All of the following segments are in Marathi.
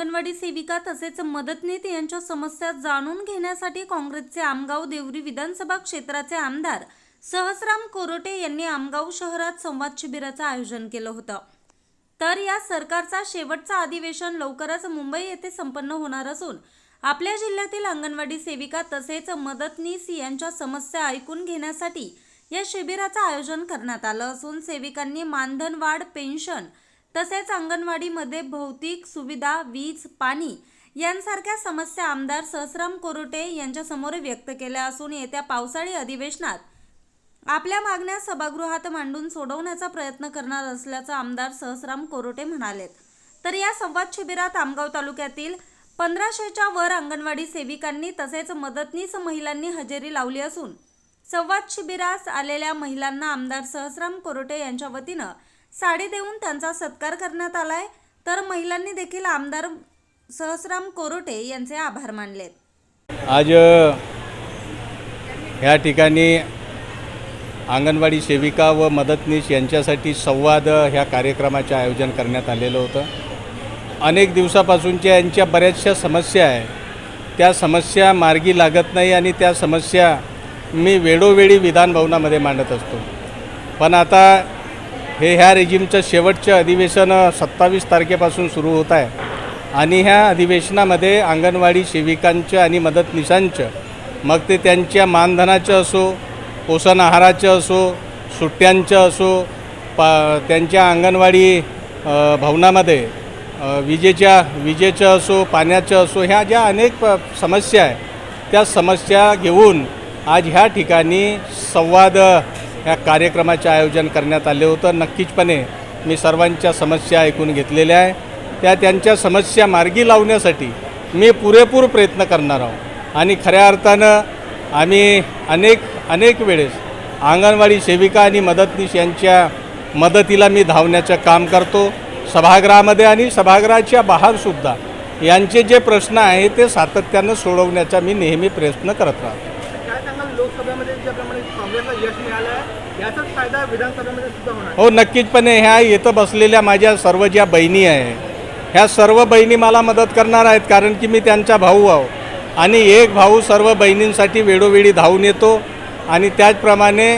अंगणवाडी सेविका तसेच मदतनीत यांच्या समस्या जाणून घेण्यासाठी काँग्रेसचे आमगाव देवरी विधानसभा क्षेत्राचे आमदार सहसराम कोरोटे यांनी आमगाव शहरात संवाद शिबिराचं आयोजन केलं होतं. तर या सरकारचा शेवटचा अधिवेशन लवकरच मुंबई येथे संपन्न होणार असून आपल्या जिल्ह्यातील अंगणवाडी सेविका तसेच मदतनीस यांच्या समस्या ऐकून घेण्यासाठी या शिबिराचं आयोजन करण्यात आलं असून सेविकांनी मानधन वाढ पेन्शन तसेच अंगणवाडीमध्ये भौतिक सुविधा वीज पाणी यांसारख्या समस्या आमदार सहस्राम कोरोटे यांच्यासमोर व्यक्त केल्या असून येत्या पावसाळी अधिवेशनात आपल्या मागण्या सभागृहात मांडून सोडवण्याचा प्रयत्न करणार असल्याचं आमदार सहस्राम कोरोटे म्हणालेत. तर या संवाद शिबिरात आमगाव तालुक्यातील पंधराशेच्या वर अंगणवाडी सेविकांनी तसेच मदतनीस महिलांनी हजेरी लावली असून संवाद शिबिरास आलेल्या महिलांना आमदार सहस्राम कोरोटे यांच्या वतीनं साडी देऊन त्यांचा सत्कार करण्यात आलाय. तर महिलांनी देखील आमदार सहस्राम कोरोटे यांचे आभार मानलेत. आज ह्या ठिकाणी अंगणवाडी सेविका व मदतनीस यांच्यासाठी संवाद ह्या कार्यक्रमाचे आयोजन करण्यात आलेलं होतं. अनेक दिवसापासूनच्या यांच्या बऱ्याचशा समस्या आहे त्या समस्या मार्गी लागत नाही आणि त्या समस्या मी वेळोवेळी विधानभवनामध्ये मांडत असतो. पण आता हे ह्या रेजिमचं शेवटचं अधिवेशन सत्तावीस तारखेपासून सुरू होत आहे. आणि ह्या अधिवेशनामध्ये अंगणवाडी सेविकांचं आणि मदतनीसांचं मग ते त्यांच्या मानधनाचं असो पोषण आहाराचं असो सुट्ट्यांचं असो पा त्यांच्या अंगणवाडी भवनामध्ये विजेच्या विजेचं असो पाण्याचं असो ह्या ज्या अनेक प- समस्या आहे त्या समस्या घेऊन आज ह्या ठिकाणी संवाद ह्या कार्यक्रमाचे आयोजन करण्यात आले होतं. नक्कीचपणे मी सर्वांच्या समस्या ऐकून घेतलेल्या आहे. त्या त्यांच्या समस्या मार्गी लावण्यासाठी मी पुरेपूर प्रयत्न करणार आहोत आणि खऱ्या अर्थानं आम्ही अनेक अनेक वेळेस अंगणवाडी सेविका आणि मदतनीस यांच्या मदतीला मी धावण्याचं काम करतो. सभागृहामध्ये आणि सभागृहाच्या बाहेरसुद्धा यांचे जे प्रश्न आहे ते सातत्यानं सोडवण्याचा मी नेहमी प्रयत्न करत राहतो. लोकसभेमध्ये ज्याप्रमाणे काँग्रेसला यश मिळालं आहे याचाच फायदा विधानसभेमध्ये सुद्धा होणार हो नक्कीचपणे ह्या येतं बसलेल्या माझ्या सर्व ज्या बहिणी आहे ह्या सर्व बहिणी मला मदत करणार आहेत कारण की मी त्यांचा भाऊ आहो. आणि एक भाऊ सर्व बहिणींसाठी वेळोवेळी धावून येतो आणि त्याचप्रमाणे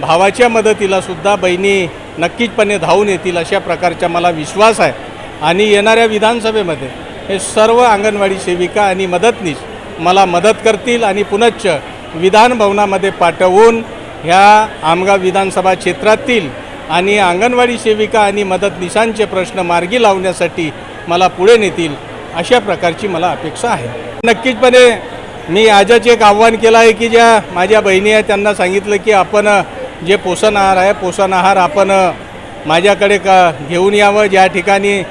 भावाच्या मदतीला सुद्धा बहिणी नक्कीचपणे धावून येतील अशा प्रकारचा मला विश्वास आहे. आणि येणाऱ्या विधानसभेमध्ये हे सर्व अंगणवाडी सेविका आणि मदतनीस मला मदत करतील आणि पुनश्च विधानभवनामध्ये पाठवून ह्या आमगाव विधानसभा क्षेत्रातील आणि अंगणवाडी सेविका आणि मदतनीसांचे प्रश्न मार्गी लावण्यासाठी मला पुढे नेतील अशा प्रकारची मला अपेक्षा आहे. नक्कीचपणे मी आजच एक आव्हान केलं आहे की ज्या माझ्या बहिणी आहेत त्यांना सांगितलं की आपण जे पोषण आहार आहे पोषण आहार आपण माझ्याकडे का घेऊन यावं? ज्या ठिकाणी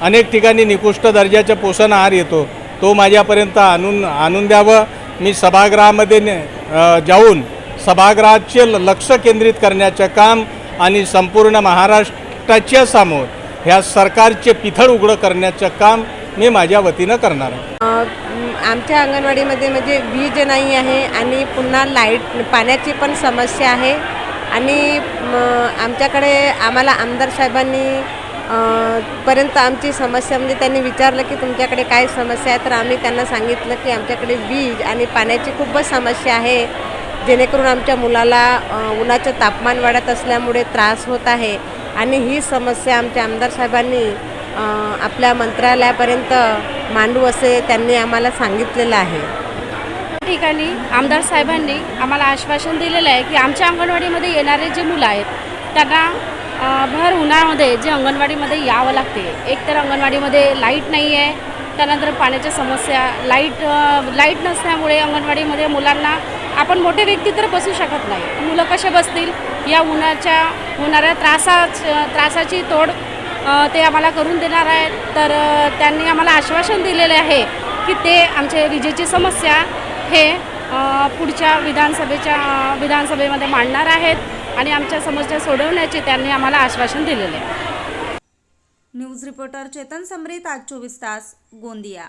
अनेक ठिकाणी निकृष्ट दर्जाचा पोषण आहार येतो तो माझ्यापर्यंत आणून आणून द्यावं. मी सभागृहामध्ये ने- जाऊन सभागृहाचे ल- लक्ष केंद्रित करण्याचं काम आणि संपूर्ण महाराष्ट्राच्या समोर ह्या सरकारचे पिथळ उघडं करण्याचं काम मी माझ्या वतीनं करणार आहे. आमच्या अंगणवाडीमध्ये म्हणजे वीज नाही आहे आणि पुन्हा लाइट पाण्याची पण समस्या आहे. आणि आमच्याकडे आम्हाला आमदार साहेबांनी पर्यंत आमची समस्या म्हणजे त्यांनी विचारलं की तुमच्याकडे काय समस्या आहे तर आम्ही त्यांना सांगितलं की आमच्याकडे वीज आणि पाण्याची खूपच समस्या आहे. जेणेकरून आमच्या मुलाला उन्हाचं तापमान वाढत असल्यामुळे त्रास होत आहे. आणि ही समस्या आमच्या आमदार साहेबांनी आपल्या मंत्रालयापर्यंत मांडू असे त्यांनी आम्हाला सांगितलेलं आहे. ठिकाणी आमदार साहेबांनी आम्हाला आश्वासन दिलेलं आहे की आमच्या अंगणवाडीमध्ये येणारे जे मुलं आहेत त्यांना भर उन्हाळ्यामध्ये जे अंगणवाडीमध्ये यावं लागते. एकतर अंगणवाडीमध्ये लाइट नाही आहे त्यानंतर पाण्याच्या समस्या लाइट लाइट नसल्यामुळे अंगणवाडीमध्ये मुलांना आपण मोठे व्यक्ती तर बसू शकत नाही. मुलं कसे बसतील? या उन्हाच्या होणाऱ्या त्रासा त्रासाची तोड ते आम्हाला करून देणार आहेत. तर त्यांनी आम्हाला आश्वासन दिलेले आहे की ते आमचे विजेची समस्या हे पुढच्या विधानसभेच्या विधानसभेमध्ये मांडणार आहेत. आणि आमच्या समस्या सोडवण्याचे त्यांनी आम्हाला आश्वासन दिलेले. आहे न्यूज रिपोर्टर चेतन समरीत आज चोवीस तास गोंदिया.